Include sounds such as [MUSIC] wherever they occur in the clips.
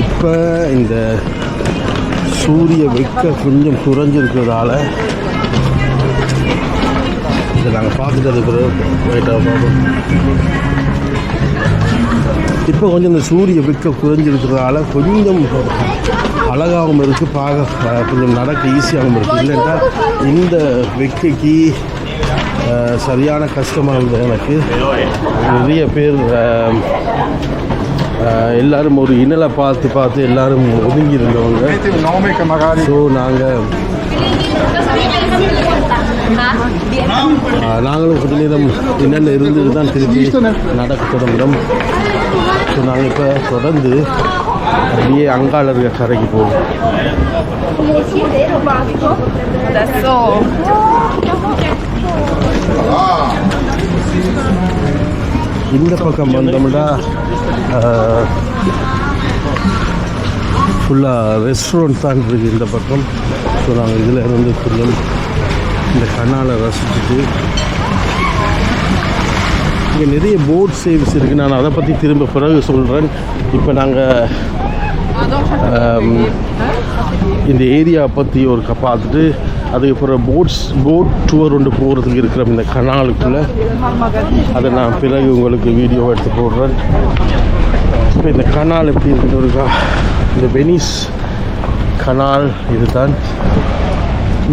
இப்போ இந்த சூரிய வெக்க கொஞ்சம் குறைஞ்சிருக்கிறதால இதை நாங்கள் பார்த்துட்டு அதுக்கு வெயிட்டாக பார்ப்போம். இப்போ கொஞ்சம் இந்த சூரிய வெக்க குறைஞ்சிருக்கிறதால கொஞ்சம் அழகாகவும் இருக்குது பார்க்க கொஞ்சம் நடக்க ஈஸியாகவும் இருக்குது இல்லைன்னா இந்த வெக்கைக்கு சரியான கஷ்டமாக இருந்தது எனக்கு. நிறைய பேர் எல்லாரும் ஒரு இனலை பார்த்து பார்த்து எல்லாரும் ஒதுங்கி இருந்தவங்க. ஸோ நாங்கள் நாங்களும் கொஞ்ச நேரம் என்னென்ன இருந்துட்டு தான் திருப்பி நடக்க தொடங்குறோம். ஸோ நாங்கள் இப்போ தொடர்ந்து அப்படியே அங்காள இருக்க கரைக்கு போவோம். இந்த பக்கம் வந்தோம்னா ஃபுல்லாக ரெஸ்டாரண்ட் தான் இருக்குது இந்த பக்கம். ஸோ நாங்கள் இதில் இருந்து கொஞ்சம் இந்த கண்ணால் ரசிச்சுட்டு இங்கே நிறைய போட் சேவ்ஸ் இருக்குது நான் அதை பற்றி திரும்ப பிறகு சொல்கிறேன் இப்போ நாங்கள் இந்த ஏரியா பற்றி ஒரு க- பார்த்துட்டு அதுக்கப்புறம் போட்ஸ் போட் டூர் ஒன்று போகிறதுக்கு இருக்கிற இந்த கனாலுக்குள்ளே. அதை நான் பிறகு உங்களுக்கு வீடியோ எடுத்து போடுறேன். இப்போ இந்த கனால் எப்படி இருக்கா? இந்த வெனிஸ் கனால் இதுதான்.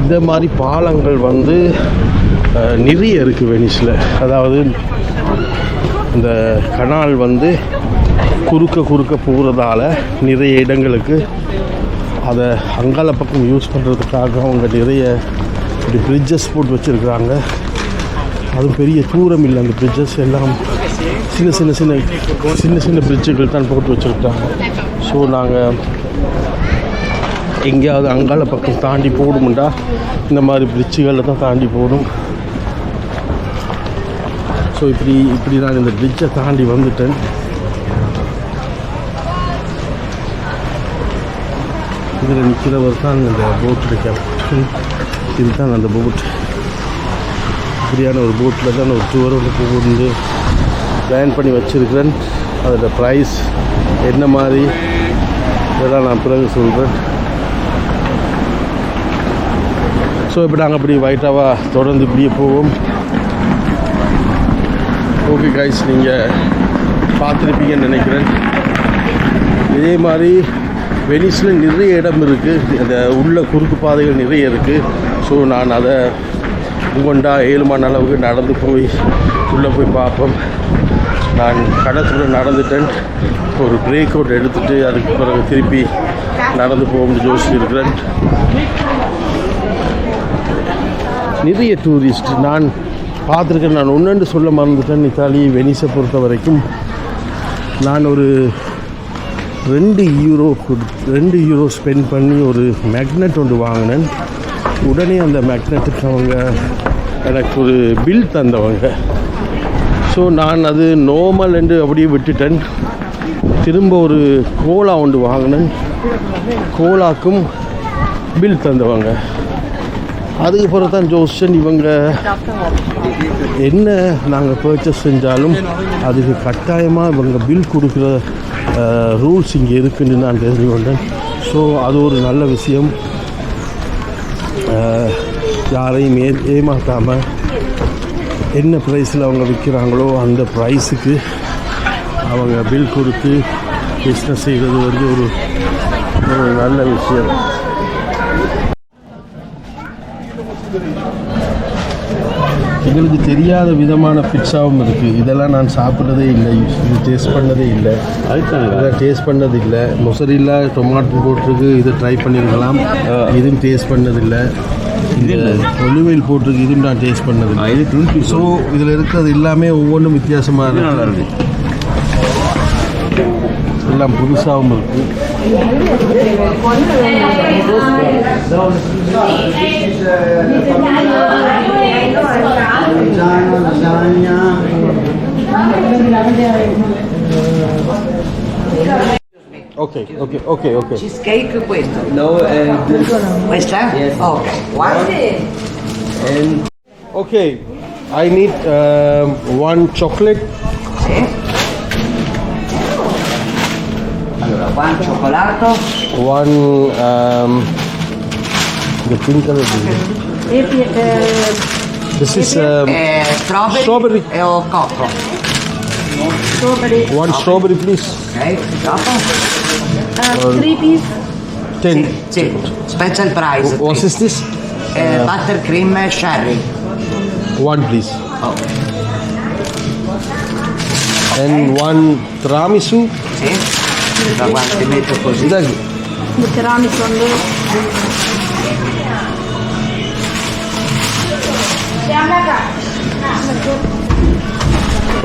இந்த மாதிரி பாலங்கள் வந்து நிறைய இருக்குது வெனிஸில். அதாவது இந்த கனால் வந்து குறுக்க குறுக்க போகிறதால நிறைய இடங்களுக்கு அதை அங்கால பக்கம் யூஸ் பண்ணுறதுக்காக அவங்க நிறைய இப்படி பிரிட்ஜஸ் போட்டு வச்சுருக்குறாங்க. அதுவும் பெரிய தூரம் இல்லை அந்த பிரிட்ஜஸ் எல்லாம் சின்ன சின்ன சின்ன சின்ன சின்ன பிரிட்ஜுகள் தான் போட்டு வச்சுருக்காங்க ஸோ நாங்கள் எங்கேயாவது அங்கால பக்கம் தாண்டி போடுமுண்டா இந்த மாதிரி பிரிட்ஜுகளில் தான் தாண்டி போடும் ஸோ இப்படி இப்படி நான் இந்த பிரிட்ஜை தாண்டி வந்துட்டேன். இதில் நிற்கிறவர் தான் அந்த போட்டு கேப்டன் இதுதான் அந்த போட் இப்படியான ஒரு போட்டில் தான் ஒரு டூர் ஒன்று போகுது பிளான் பண்ணி வச்சுருக்கிறேன். அதோட ப்ரைஸ் என்ன மாதிரி இதெல்லாம் நான் பிறகு சொல்கிறேன் ஸோ இப்போ நாங்கள் அப்படி வைட்டாவாக தொடர்ந்து இப்படியே போவோம். ஓகே கைஸ் நீங்கள் பார்த்துருப்பீங்கன்னு நினைக்கிறேன். இதே மாதிரி வெனிஸில் நிறைய இடம் இருக்குது அந்த உள்ள குறுக்கு பாதைகள் நிறைய இருக்குது ஸோ நான் அதை உங்கொண்டா ஏழுமான அளவுக்கு நடந்து போய் உள்ளே போய் பார்ப்போம். நான் கடத்தில் நடந்துட்டேன். ஒரு பிரேக் அவுட் எடுத்துகிட்டு அதுக்கு பிறகு திருப்பி நடந்து போகும்னு யோசிச்சிருக்கிறேன். நிறைய டூரிஸ்ட் நான் பார்த்துருக்கேன். நான் ஒன்றுன்னு சொல்ல மறந்துட்டேன். இத்தாலி வெனிஸை பொறுத்த வரைக்கும் நான் ஒரு ரெண்டு யூரோ கொடு ரெண்டு யூரோ ஸ்பெண்ட் பண்ணி ஒரு மேக்னெட் ஒன்று வாங்கினேன். உடனே அந்த மேக்னெட்டுக்கு அவங்க எனக்கு ஒரு பில் தந்தவங்க. ஸோ நான் அது நோமல் என்று அப்படியே விட்டுட்டேன். திரும்ப ஒரு கோலா ஒன்று வாங்கினேன். கோலாக்கும் பில் தந்தவங்க. அதுக்கு பிறகு தான் ஜோசன் இவங்க என்ன நாங்கள் பர்ச்சேஸ் செஞ்சாலும் அதுக்கு கட்டாயமாக இவங்க பில் கொடுக்குற ரூல்ஸ் இங்கே இருக்குன்னு நான் தெரிஞ்சு கொண்டேன். ஸோ அது ஒரு நல்ல விஷயம். யாரையும் ஏ ஏமாற்றாமல் என்ன ப்ரைஸில் அவங்க விற்கிறாங்களோ அந்த ப்ரைஸுக்கு அவங்க பில் கொடுத்து பிஸ்னஸ் செய்கிறது வந்து ஒரு ஒரு நல்ல விஷயம். எங்களுக்கு தெரியாத விதமான பிட்சாவும் இருக்குது இதெல்லாம் நான் சாப்பிட்றதே இல்லை. இது டேஸ்ட் பண்ணதே இல்லை. இதெல்லாம் டேஸ்ட் பண்ணது இல்லை. மொசரில்லா டொமாட்டோ போட்டிருக்கு. இதை ட்ரை பண்ணியிருக்கலாம் இதுவும் டேஸ்ட் பண்ணதில்லை இந்த ஒலிவெயில் போட்டிருக்கு. இதுவும் நான் டேஸ்ட் பண்ணதில்லை இது டுவெண்ட்டி ஸோ இதில் இருக்கிறது எல்லாமே ஒவ்வொன்றும் வித்தியாசமாக நல்லா இருக்கு. இருக்கு. எல்லாம் புதுசாகவும் இருக்குது okay okay okay okay Cheesecake questo. No, and this Questa? Yes. Ok. One. and Okay, I need um, one chocolate Sì. One chocolate. One um, the pink color. If uh, this is eh, um, uh, strawberry, strawberry or cocoa. Strawberry. One strawberry, please. Okay. Uh, three pieces. Ten. Sì, sì. Special price. W- what is this? Uh, uh, buttercream sherry. One, please. Okay. And okay. one tiramisu. Sì. Ma guarda, ti metto così. இதாகி இந்த tiramisu வந்து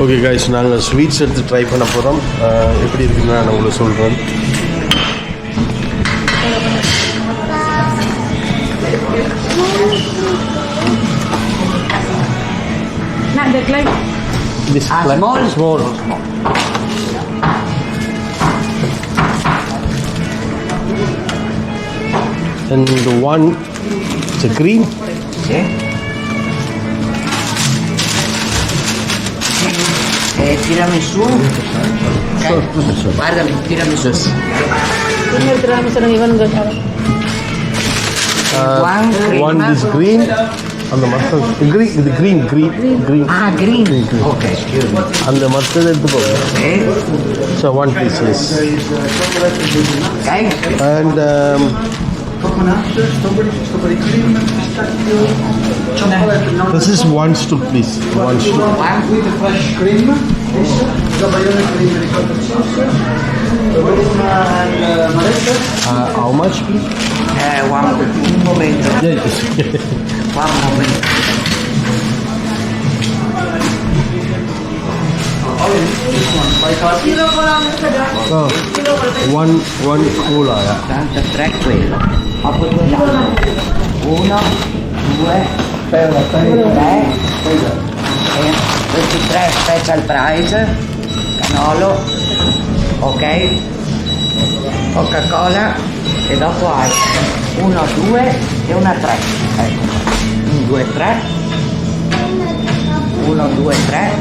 okay guys நாங்கள் sweets எடுத்து try பண்ண போகிறோம் எப்படி இருக்குன்னு நான் உங்களுக்கு சொல்கிறேன் நான் இந்த claim this Ah, small? Small and the one the green. Yeah. Eh, tiramisú guárdame tiramisú uh, one one is green and the mustard the green the green green green. Ah green, green, green. okay and the mustard at the bottom so one piece yes. And um, this is one stool please one stool One. fresh cream, Gabayone cream ricotta cheese, and maretta. uh, how much please Eh, one, un momento. yes [LAUGHS] One momento. oh, one one cola yeah. 83 quello. Ma poi vogliamo. Uno, due, tre, questi tre special price, canolo, ok, Coca-Cola e dopo hai uno, due e una tre. Ecco. Un, due, tre. Uno, due, tre.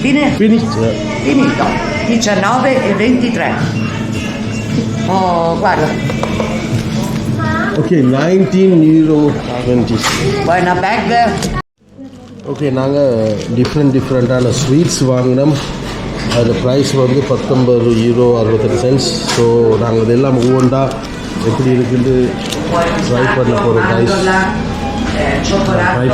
Fine? yeah. Finito. 19 e 23. Oh, guarda, okay 19 euro 20 vuoi una bag? Okay நாங்கள் different டிஃப்ரெண்ட்டான sweets வாங்கினோம். அதில் price வந்து பத்தொம்பது euro அறுபத்தெட்டு cents so நாங்கள் இதெல்லாம் ஒவ்வொன்றா எப்படி இருக்குன்னு Vai per la pistacchio, Paradise. mandorla, eh, cioccolato,